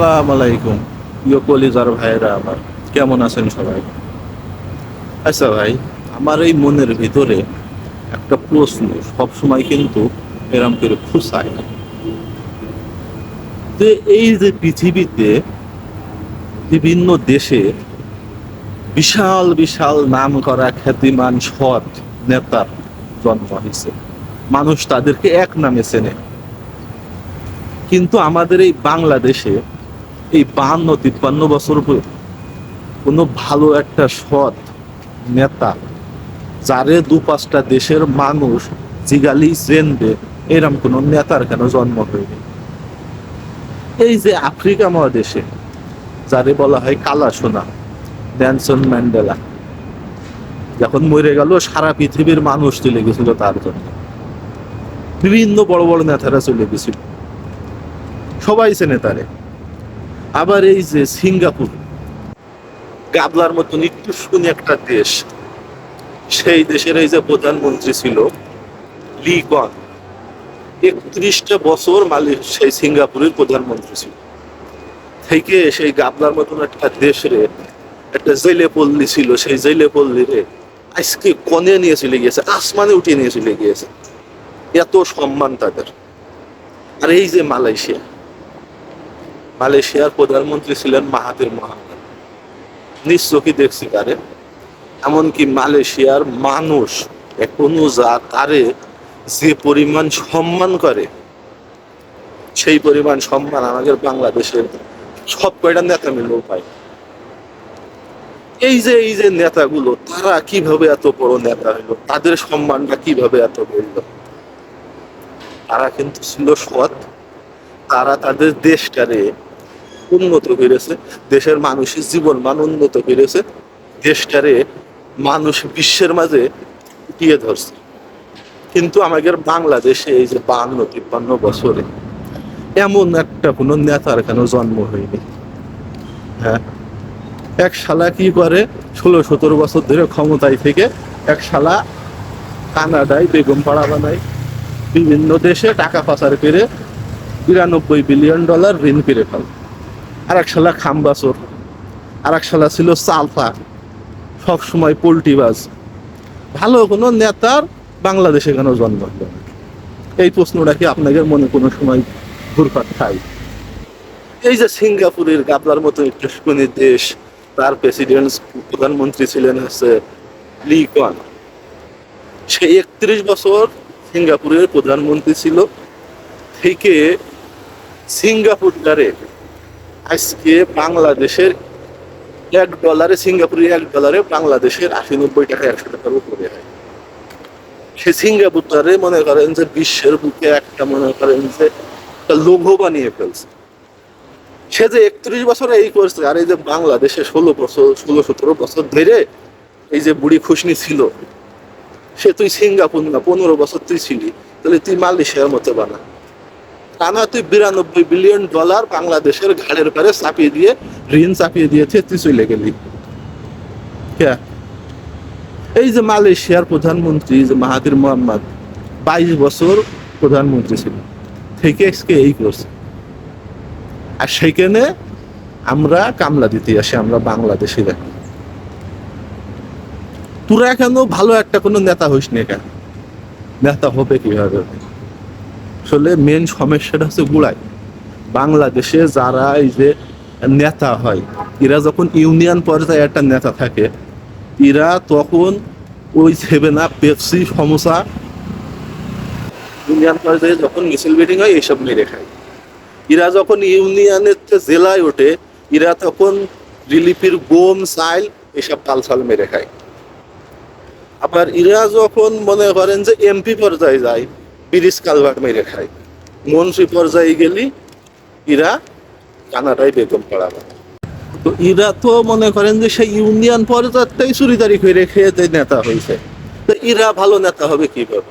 আসসালাম আলাইকুম। ভাইরা আমার, কেমন আছেন সবাই? আচ্ছা ভাই, আমার এই মনের ভিতরে একটা প্রশ্ন, সবসময় কিন্তু এরম করে খুশায় যে এই যে পৃথিবীতে বিভিন্ন দেশে বিশাল বিশাল নাম করা খ্যাতিমান সৎ নেতার জন্ম হয়েছে। মানুষ তাদেরকে এক নামে চেনে। কিন্তু আমাদের এই বাংলাদেশে এই বাহান্ন তিপ্পান্ন বছর কোনো ভালো একটা সৎ নেতা যারে দু পাঁচটা দেশের মানুষ জিগালি চেনবে, এরম কোনো নেতার কেন জন্ম হয়নি? এই যে আফ্রিকা মহাদেশে, যারে বলা হয় কালা সোনা ড্যানসন ম্যান্ডেলা, যখন মরে গেল, সারা পৃথিবীর মানুষ চলে গেছিল তার জন্য। বিভিন্ন বড় বড় নেতারা চলে গেছিল। সবাই চেনে তারে আবার এই যে সিঙ্গাপুর, গাবলার মতো নিত্যুষ্কুনি একটা দেশ। সেই দেশের এই যে প্রধানমন্ত্রী ছিল, লি কন একত্রিশটা বছর মালিক সেই সিঙ্গাপুরের প্রধানমন্ত্রী ছিল। থেকে সেই গাবলার মতন একটা দেশের একটা জেলে পল্লী ছিল, সেই জেলে পল্লী রে আজকে কনে নিয়ে চলে গিয়েছে, আসমানে উঠিয়ে নিয়ে চলে গিয়েছে। এত সম্মান তাদের। আর এই যে মালয়েশিয়া মালয়েশিয়ার প্রধানমন্ত্রী ছিলেন মাহাতির মোহাম্মদ। নিজ চোখে দেখছি তারে এমনকি মালয়েশিয়ার মানুষ এখনও যা তারে যে পরিমাণ সম্মান করে, সেই পরিমাণ সম্মান আমাদের বাংলাদেশের সব কয়টা নেতা মিলেও পায়। এই যে এই যে নেতাগুলো, তারা কীভাবে এত বড় নেতা হইল তাদের সম্মানটা কীভাবে এত বেড়ল? তারা কিন্তু ছিল সৎ। তারা তাদের দেশটারে উন্নত হয়েছে দেশের মানুষের জীবন মান উন্নত করেছে দেশটারে মানুষ বিশ্বের মাঝে উঠিয়ে ধরছে। কিন্তু আমাদের বাংলাদেশে এই যে বান্ন, তিপ্পান্ন বছরে এমন একটা কোনো নেতার কেন জন্ম হয়নি? হ্যাঁ? এক শালা কি করে ষোলো, সতেরো বছর ধরে ক্ষমতায় থেকে এক শালা কানাডায় বেগম পাড়া বানায়, বিভিন্ন দেশে টাকা পাচার করে বিরানব্বই বিলিয়ন ডলার ঋণ করে ফেল। আর এক শালা খাম্বাসর আর এক শালা ছিল সালফা, সবসময় পোল্ট্রিবাজ। ভালো কোনো নেতার বাংলাদেশে কেন জন্ম এই প্রশ্নটা কি আপনাদের মনে কোনো সময় ঘুরপাক খায়? এই যে সিঙ্গাপুরের গাবলার মতো একটা শুকনি দেশ, তার প্রেসিডেন্ট প্রধানমন্ত্রী ছিলেন হচ্ছে লি কন সে একত্রিশ বছর সিঙ্গাপুরের প্রধানমন্ত্রী ছিল। থেকে সিঙ্গাপুর সিঙ্গাপুরটারে আজকে বাংলাদেশের এক ডলারে সিঙ্গাপুরে এক ডলারে বাংলাদেশের আশি নব্বই টাকা একশো টাকার উপরে হয়। সে সিঙ্গাপুরটারে মনে করেন যে বিশ্বের বুকে একটা মনে করেন যে একটা লোভ বানিয়ে ফেলছে। সে যে একত্রিশ বছরে এই করছে, আর এই যে বাংলাদেশে ষোলো বছর, ষোলো, সতেরো বছর ধরে এই যে বুড়ি খুশনি ছিল, সে তুই সিঙ্গাপুর না, পনেরো বছর তুই ছিলি, তাহলে তুই মালয়েশিয়ার মতো বানা। টানা তুই বিরানব্বই বিলিয়ন ডলার বাংলাদেশের ঘাড়ের পারে চাপিয়ে দিয়ে, ঋণ চাপিয়ে দিয়েছে তুই চলে গেলি কে? এই যে মালয়েশিয়ার প্রধানমন্ত্রী যে মাহাতির মোহাম্মদ, বাইশ বছর প্রধানমন্ত্রী ছিল। থেকে আজকে এই করছে? আর সেইখানে আমরা কামলা দিতে আসি, আমরা বাংলাদেশিরা তোরা কেন ভালো একটা কোনো নেতা হইস না কেন নেতা হবে কীভাবে? আসলে মেন সমস্যাটা হচ্ছে গুড়াই। বাংলাদেশে যারা এই যে নেতা হয়, এরা যখন ইউনিয়ন পর্যায়ে একটা নেতা থাকে, এরা তখন ওই Seven Up Pepsi samosa union পর্যায়ে যখন মিছিল মিটিং হয় এইসব মেরে খায়। এরা যখন ইউনিয়নের জেলায় ওঠে, এরা তখন রিলিফের গোম চাইল এসব পালসাল মেরে খায়। আবার এরা যখন মনে করেন যে এমপি পর্যায়ে যায় ব্রিজ কালভার্ট মেরে খায়। মন্ত্রী পর্যায়ে গেলি এরা কানাডায় বেগম পাড়া তো এরা তো মনে করেন যে সেই ইউনিয়ন পর্যায়টাই চুরিদারি করে খেয়ে নেতা হয়েছে। তো এরা ভালো নেতা হবে কীভাবে?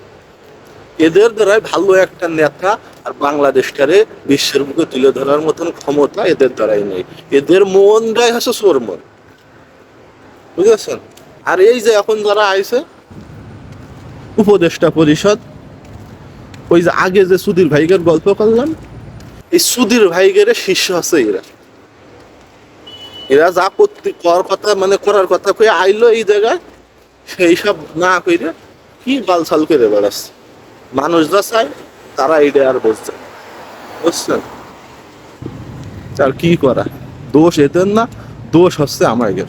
এদের দ্বারাই ভালো একটা নেতা আর বাংলাদেশটারে বিশ্বের মুখে তুলে ধরার মতন ক্ষমতা এদের দ্বারাই নেই। এদের মনটাই হচ্ছে চোর মন। বুঝেছেন? আর এই যে এখন যারা আইছে, উপদেষ্টা পরিষদ ওই যে আগে যে সুধীর ভাইগের গল্প করলাম, এই সুধীর ভাইগের শিষ্য আছে এরা। এরা যা করতে করার কথা মানে করার কথা কয়ে আইলো এই জায়গায়, সেই সব না কইরে কি বালসাল করে বেড়াচ্ছে। মানুষ যা চায়, তারা এইটা আর বলছে বুঝছেন? আর কি করা? দোষ এদের না, দোষ হচ্ছে আমাদের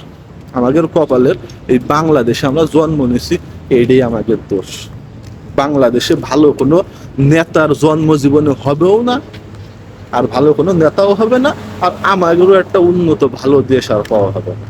আমাদের কপালের এই বাংলাদেশে আমরা জন্ম নিছি এইটাই আমাদের দোষ। বাংলাদেশে ভালো কোনো নেতার জন্ম জীবনে হবেও না, আর ভালো কোনো নেতাও হবে না, আর আমাদেরও একটা উন্নত, ভালো দেশ আর পাওয়া হবে না।